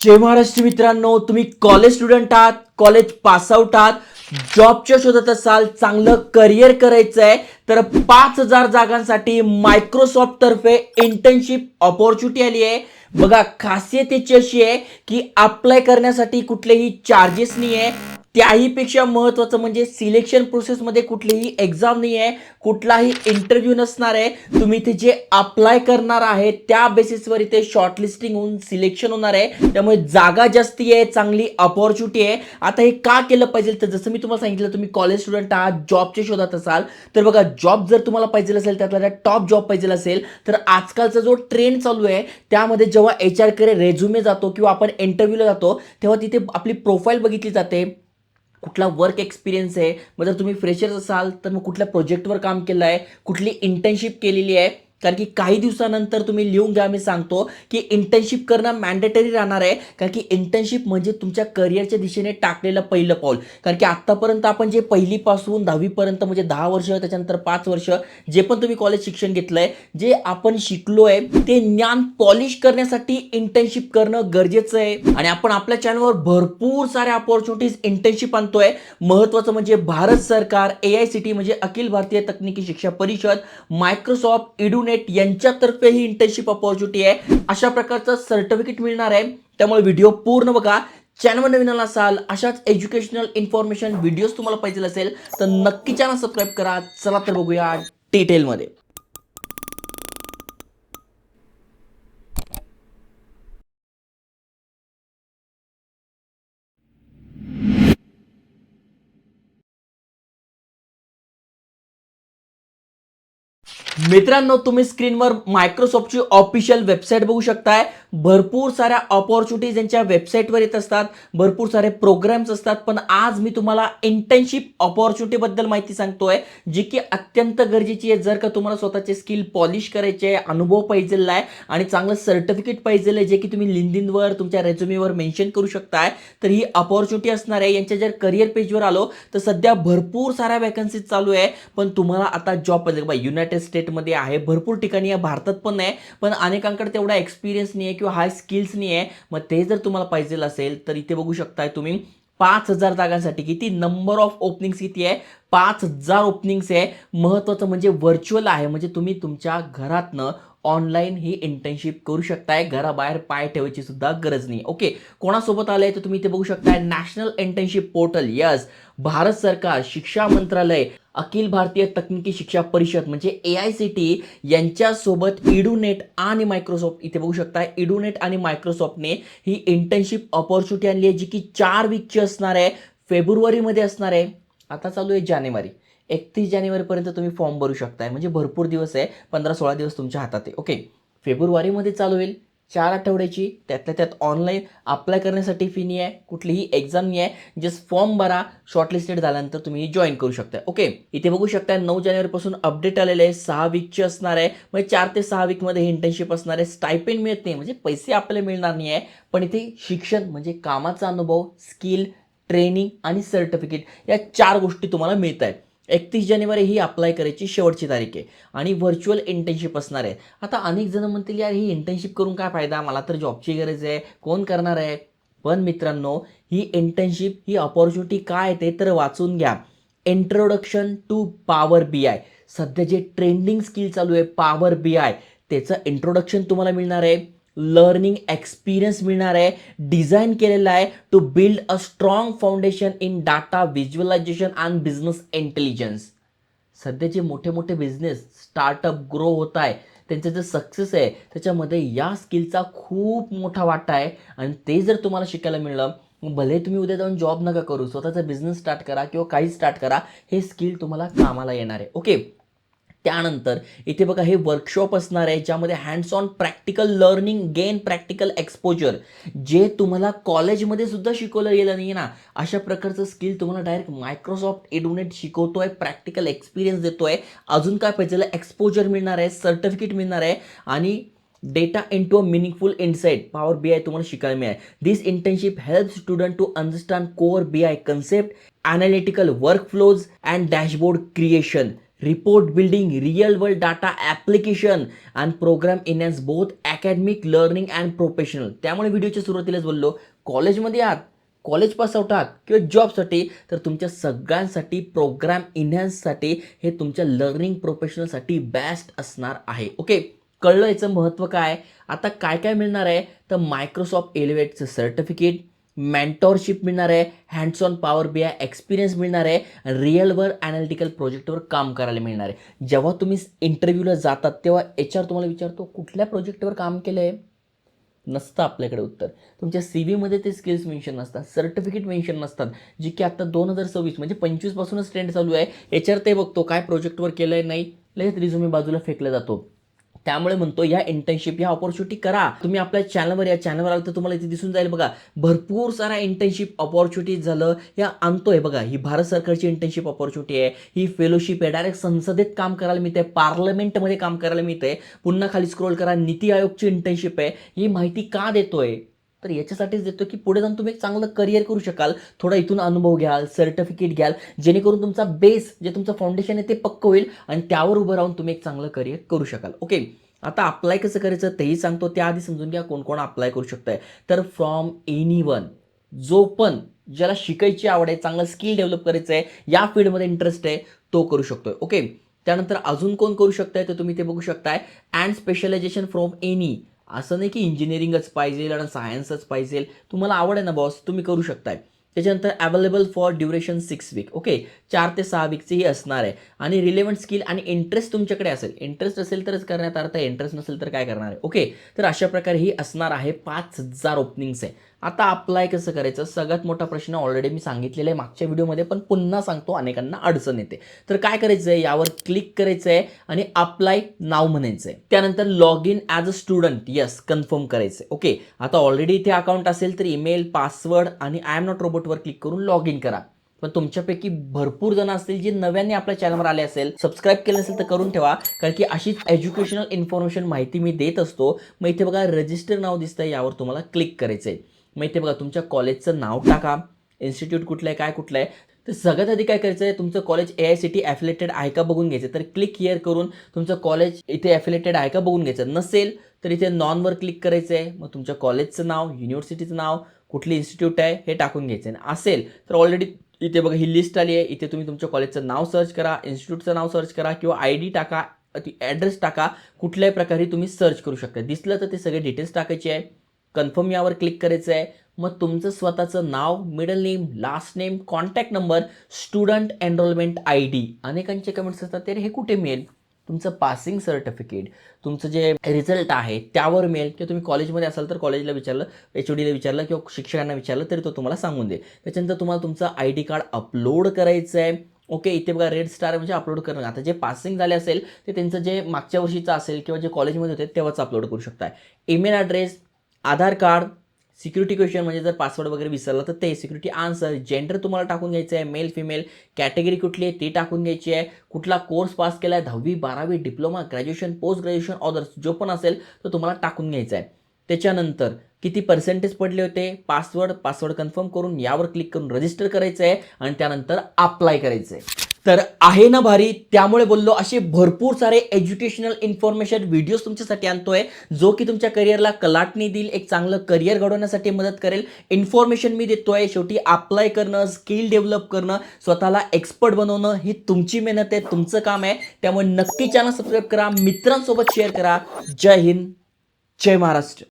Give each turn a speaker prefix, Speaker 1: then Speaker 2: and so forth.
Speaker 1: जय महाराष्ट्र मित्रांनो तुम्ही college student आहात कॉलेज पासआउट आहात जॉबच्या शोधात असाल चांगलं करिअर करायचं आहे तर पाच हजार जागांसाठी मायक्रोसॉफ्ट तर्फे इंटर्नशिप ऑपॉर्च्युनिटी आली आहे. बघा खासियत याची अशी आहे की अप्लाय करण्यासाठी कुठलेही चार्जेस नाही आहे त्याहीपेक्षा महत्त्वाचं म्हणजे सिलेक्शन प्रोसेसमध्ये कुठलीही एक्झाम नाही आहे कुठलाही इंटरव्ह्यू नसणार आहे. तुम्ही इथे जे अप्लाय करणार आहे त्या बेसिसवर इथे शॉर्टलिस्टिंग होऊन सिलेक्शन होणार आहे. त्यामुळे जागा जास्ती आहे चांगली अपॉर्च्युनिटी आहे. आता हे का केलं पाहिजे? तर जसं मी तुम्हाला सांगितलं तुम्ही कॉलेज स्टुडंट आहात जॉबच्या शोधात असाल तर बघा जॉब जर तुम्हाला पाहिजे असेल त्यातला टॉप जॉब पाहिजे असेल तर आजकालचा जो ट्रेंड चालू आहे त्यामध्ये जेव्हा एच आरकडे रेझ्युमे जातो किंवा आपण इंटरव्ह्यूला जातो तेव्हा तिथे आपली प्रोफाईल बघितली जाते. कुठला वर्क एक्सपिरियन्स आहे? मग जर तुम्ही फ्रेशर्स असाल तर मग कुठल्या प्रोजेक्टवर काम केलं आहे कुठली इंटर्नशिप केलेली आहे? कारण की काही दिवसानंतर तुम्ही लिहून घ्या मी सांगतो की इंटर्नशिप करणं मॅन्डेटरी राहणार आहे. कारण की इंटर्नशिप म्हणजे तुमच्या करिअरच्या दिशेने टाकलेलं पहिलं पाऊल. कारण की आत्तापर्यंत आपण जे पहिलीपासून दहावीपर्यंत म्हणजे दहा वर्ष त्याच्यानंतर पाच वर्ष जे पण तुम्ही कॉलेज शिक्षण घेतलं आहे जे आपण शिकलो आहे ते ज्ञान पॉलिश करण्यासाठी इंटर्नशिप करणं गरजेचं आहे. आणि आपण आपल्या चॅनलवर भरपूर साऱ्या अपॉर्च्युनिटीज इंटर्नशिप आणतोय. महत्त्वाचं म्हणजे भारत सरकार ए आय सी टी म्हणजे अखिल भारतीय तकनिकी शिक्षा परिषद मायक्रोसॉफ्ट नेट यांच्यातर्फे ही इंटर्नशिप अपॉर्च्युनिटी आहे. अशा प्रकारचं सर्टिफिकेट मिळणार आहे. त्यामुळे व्हिडिओ पूर्ण बघा. चॅनलवर नवीन आला असाल अशाच एज्युकेशनल इन्फॉर्मेशन व्हिडिओज तुम्हाला पाहिजे असेल तर नक्की चॅनल सबस्क्राईब करा. चला तर बघूया डिटेलमध्ये मित्रांनो तुम्ही स्क्रीनवर मायक्रोसॉफ्टची ऑफिशियल वेबसाईट बघू शकताय. भरपूर साऱ्या ऑपॉर्च्युनिटीज यांच्या वेबसाईटवर येत असतात. भरपूर सारे प्रोग्राम्स असतात. पण आज मी तुम्हाला इंटर्नशिप ऑपॉर्च्युनिटीबद्दल माहिती सांगतोय जी की अत्यंत गरजेची आहे. जर का तुम्हाला स्वतःचे स्किल पॉलिश करायचे आहे अनुभव पाहिजेला आहे आणि चांगलं सर्टिफिकेट पाहिजे आहे जे की तुम्ही लिंदिनवर तुमच्या रेझ्युमेवर मेन्शन करू शकताय तर ही अपॉर्च्युनिटी असणार आहे. यांच्या जर करिअर पेजवर आलो तर सध्या भरपूर साऱ्या वॅकन्सीज चालू आहे. पण तुम्हाला आता जॉब पाहिजे. युनायटेड युनायटेड स्टेटमध्ये आहे. भरपूर ठिकाणी आहे भारतात पण आहे पण अनेकांकडे तेवढा एक्सपिरियन्स नाही आहे किंवा हाय स्किल्स नाही आहे मग ते जर तुम्हाला पाहिजे असेल तर इथे बघू शकताय तुम्ही. पाच हजार जागांसाठी किती? नंबर ऑफ ओपनिंग्स किती आहे? पाच हजार ओपनिंग्स आहे. महत्त्वाचं म्हणजे व्हर्च्युअल आहे. म्हणजे तुम्ही तुमच्या घरातनं ऑनलाईन ही इंटर्नशिप करू शकताय. घराबाहेर पाय ठेवायची सुद्धा गरज नाही. ओके कोणासोबत आलंय तर तुम्ही इथे बघू शकताय. National internship portal yes Bharat सरकार शिक्षा मंत्रालय अखिल भारतीय तकनिकी शिक्षा परिषद म्हणजे ए आय सी टी यांच्यासोबत इडुनेट आणि मायक्रोसॉफ्ट इथे बघू शकता इडुनेट आणि मायक्रोसॉफ्टने ही इंटर्नशिप ऑपॉर्च्युनिटी आणली आहे जी की चार वीकची असणार आहे फेब्रुवारीमध्ये असणार आहे. आता चालू आहे जानेवारी. एकतीस जानेवारीपर्यंत तुम्ही फॉर्म भरू शकताय. म्हणजे भरपूर दिवस आहे पंधरा सोळा दिवस तुमच्या हातात आहे. ओके फेब्रुवारीमध्ये चालू होईल. चार आठवड्याची त्यातल्या त्यात ऑनलाईन अप्लाय करण्यासाठी फी नाही आहे कुठलीही एक्झाम नाही आहे जस्ट फॉर्म भरा शॉर्टलिस्टेड झाल्यानंतर तुम्ही जॉईन करू शकता. ओके इथे बघू शकता नऊ जानेवारीपासून अपडेट आलेले आहे सहा वीकची असणार आहे म्हणजे चार ते सहा वीकमध्ये ही इंटर्नशिप असणार आहे स्टायपेंड मिळत नाही म्हणजे पैसे आपल्याला मिळणार नाही आहे पण इथे शिक्षण म्हणजे कामाचा अनुभव स्किल ट्रेनिंग आणि सर्टिफिकेट या चार गोष्टी तुम्हाला मिळत आहेत एकतीस जानेवारी ही अप्लाय करायची शेवटची तारीख आहे. आणि व्हर्च्युअल इंटर्नशिप असणार आहे. आता अनेक जण म्हणतील यार ही इंटर्नशिप करून काय फायदा? मला तर जॉबची गरज आहे. कोण करणार आहे? पण मित्रांनो ही इंटर्नशिप ही अपॉर्च्युनिटी काय ते तर वाचून घ्या. Introduction to power B I सध्या जे ट्रेंडिंग स्किल चालू आहे पॉवर बी आय त्याचं इंट्रोडक्शन तुम्हाला मिळणार आहे. लर्निंग एक्सपिरियन्स मिळणार आहे. डिझाईन केलेला आहे to build a strong foundation in data visualisation and business intelligence सध्याचे मोठे मोठे बिझनेस स्टार्टअप ग्रो होत आहे. त्यांचं जे सक्सेस आहे त्याच्यामध्ये या स्किलचा खूप मोठा वाटा आहे. आणि ते जर तुम्हाला शिकायला मिळलं भले तुम्ही उद्या जाऊन जॉब नका करू स्वतःचा बिझनेस स्टार्ट करा किंवा काही स्टार्ट करा हे स्किल तुम्हाला कामाला येणार आहे. ओके त्यानंतर इथे बघा हे वर्कशॉप असणार आहे ज्यामध्ये hands on practical learning gain practical exposure जे तुम्हाला कॉलेजमध्ये सुद्धा शिकवलं गेलं नाही ना अशा प्रकारचं स्किल तुम्हाला डायरेक्ट मायक्रोसॉफ्ट एडुनेट शिकवतो आहे प्रॅक्टिकल एक्सपिरियन्स देतो आहे अजून काय पाहिजे? एक्सपोजर मिळणार आहे सर्टिफिकेट मिळणार आहे आणि data into a meaningful insight power B I तुम्हाला शिकायला मिळेल. This internship help student to understand core B I concept analytical work flows and dashboard creation report building, real world data application and program enhance both academic learning and professional. त्यामुळे व्हिडिओच्या सुरुवातीलाच बोललो कॉलेजमध्ये आहात college pass आहात किंवा जॉबसाठी तर तुमच्या सगळ्यांसाठी प्रोग्राम इन्हॅन्ससाठी हे तुमच्या लर्निंग प्रोफेशनलसाठी बेस्ट असणार आहे. ओके कळलं याचं महत्त्व काय? आता काय काय मिळणार आहे? तर मायक्रोसॉफ्ट एलिवेटचं सर्टिफिकेट मेंटॉरशिप मिळणार आहे hands on power B I experience मिळणार आहे रिअल वर अनालिटिकल प्रोजेक्टवर काम करायला मिळणार. आहे जेव्हा तुम्ही इंटरव्ह्यूला जातात तेव्हा एच आर तुम्हाला विचारतो कुठल्या प्रोजेक्टवर काम केलं आहे नसतं आपल्याकडे उत्तर. तुमच्या सी व्हीमध्ये ते स्किल्स मेन्शन नसतात सर्टिफिकेट मेन्शन नसतात जे की आता दोन हजार सव्वीस म्हणजे पंचवीसपासूनच ट्रेंड चालू आहे. याच्यावर ते बघतो काय प्रोजेक्टवर केलं आहे नाही लगेच रिझ्युमे बाजूला फेकला जातो. त्यामुळे म्हणतो या इंटर्नशिप या ऑपॉर्च्युनिटी करा. तुम्ही आपल्या चॅनलवर या चॅनलवर आलं तर तुम्हाला इथे दिसून जाईल बघा. भरपूर सारा इंटर्नशिप ऑपॉर्च्युनिटी झालं या आणतोय बघा. ही भारत सरकारची इंटर्नशिप ऑपॉर्च्युनिटी आहे. ही फेलोशिप आहे. डायरेक्ट संसदेत काम करायला मिळते पार्लमेंटमध्ये काम करायला मिळते पुन्हा खाली स्क्रोल करा. नीती आयोगची इंटर्नशिप आहे. ही माहिती का देतोय? तर याच्यासाठीच देतो की पुढे जाऊन तुम्ही एक चांगलं करिअर करू शकाल. थोडा इथून अनुभव घ्याल सर्टिफिकेट घ्याल जेणेकरून तुमचा बेस जे तुमचं फाउंडेशन आहे ते पक्क होईल आणि त्यावर उभं राहून तुम्ही एक चांगलं करिअर करू शकाल. ओके आता अप्लाय कसं करायचं तेही सांगतो. त्याआधी समजून घ्या कोण कोण अप्लाय करू शकताय. तर फ्रॉम एनी वन जो पण ज्याला शिकायची आवड आहे चांगलं स्किल डेव्हलप करायचं आहे या फील्डमध्ये इंटरेस्ट आहे तो करू शकतोय. ओके त्यानंतर अजून कोण करू शकताय तर तुम्ही ते बघू शकताय. अँड स्पेशलायझेशन फ्रॉम एनी असं नाही की इंजिनिअरिंगच पाहिजे आणि सायन्सच पाहिजे. तुम्हाला आवड आहे ना बॉस तुम्ही करू शकताय. त्याच्यानंतर available for duration six week okay चार ते सहा वीकचेही असणार आहे. आणि रिलेव्हंट स्किल आणि इंटरेस्ट तुमच्याकडे असेल. इंटरेस्ट असेल तरच करण्यात अर्थ इंटरेस्ट नसेल तर काय करणार आहे? ओके तर अशा प्रकारे ही असणार आहे पाच हजार ओपनिंग्स आहे. आता अप्लाय कसं करायचं? सगळ्यात मोठा प्रश्न ऑलरेडी मी सांगितलेला आहे मागच्या व्हिडिओमध्ये पण पुन्हा सांगतो अनेकांना अडचण येते. तर काय करायचं आहे यावर क्लिक करायचं आहे आणि अप्लाय नाव म्हणायचं आहे त्यानंतर log in as a student yes confirm करायचं आहे ओके आता ऑलरेडी इथे अकाउंट असेल तर ईमेल पासवर्ड आणि आय एम नॉट रोबोटवर क्लिक करून लॉग इन करा. पण तुमच्यापैकी भरपूर जण असतील जे नव्याने आपल्या चॅनलवर आले असेल सबस्क्राईब केलं असेल तर करून ठेवा. कारण की अशीच एज्युकेशनल इन्फॉर्मेशन माहिती मी देत असतो. मग इथे बघा रजिस्टर नाव दिसतं यावर तुम्हाला क्लिक करायचं आहे मग इथे बघा तुमच्या कॉलेजचं नाव टाका. इन्स्टिट्यूट कुठलं आहे काय कुठलं आहे तर सगळ्यात आधी काय करायचं आहे तुमचं college A I C T affiliated आहे का बघून घ्यायचं. तर क्लिक हिअर करून तुमचं कॉलेज इथे ॲफिलेटेड आहे का बघून घ्यायचं. नसेल तर इथे नॉनवर क्लिक करायचं आहे मग तुमच्या कॉलेजचं नाव युनिव्हर्सिटीचं नाव कुठली इन्स्टिट्यूट आहे हे टाकून घ्यायचं आहे असेल तर ऑलरेडी इथे बघा ही लिस्ट आली आहे. इथे तुम्ही तुमच्या कॉलेजचं नाव सर्च करा इन्स्टिट्यूटचं नाव सर्च करा किंवा आय डी टाका ॲड्रेस टाका. कुठल्याही प्रकारे तुम्ही सर्च करू शकता. दिसलं तर ते सगळे डिटेल्स टाकायचे आहे. कन्फर्म यावर क्लिक करायचं आहे. मग तुमचं स्वतःचं नाव middle name last name contact number student enrolment I D अनेकांचे कमेंट्स असतात तर हे कुठे मिळेल? तुमचं पासिंग सर्टिफिकेट तुमचं जे रिझल्ट आहे त्यावर मिळेल किंवा तुम्ही कॉलेजमध्ये असाल तर कॉलेजला विचारलं एच ओ डीला विचारलं किंवा शिक्षकांना विचारलं तरी तो तुम्हाला सांगून देईल. त्याच्यानंतर तुम्हाला तुमचं आय डी कार्ड अपलोड करायचं आहे ओके इथे बघा रेड स्टार म्हणजे अपलोड करणं. आता जे पासिंग झाले असेल ते त्यांचं जे मागच्या वर्षीचं असेल किंवा जे कॉलेजमध्ये होते तेव्हाच अपलोड करू शकताय. Email address Aadhaar card security question म्हणजे जर पासवर्ड वगैरे विसरला तर ते सिक्युरिटी आन्सर जेंडर तुम्हाला टाकून घ्यायचं आहे मेल फिमेल कॅटेगरी कुठली आहे ती टाकून घ्यायची आहे. कुठला कोर्स पास केला आहे दहावी बारावी diploma graduation post graduation others जो पण असेल तो तुम्हाला टाकून घ्यायचा आहे. त्याच्यानंतर किती पर्सेंटेज पडले होते? पासवर्ड पासवर्ड कन्फर्म करून यावर क्लिक करून रजिस्टर करायचं आहे आणि त्यानंतर अप्लाय करायचं आहे. तर आहे ना भारी. त्यामुळे बोललो असे भरपूर सारे एज्युकेशनल इन्फॉर्मेशन व्हिडिओज तुमच्यासाठी आणतोय जो की तुमच्या करिअरला कलाटणी देईल एक चांगलं करिअर घडवण्यासाठी मदत करेल. इन्फॉर्मेशन मी देतोय शेवटी अप्लाय करणं स्किल डेव्हलप करणं स्वतःला एक्सपर्ट बनवणं ही तुमची मेहनत आहे तुमचं काम आहे. त्यामुळे नक्की चॅनल सबस्क्राईब करा मित्रांसोबत शेअर करा. जय हिंद जय महाराष्ट्र.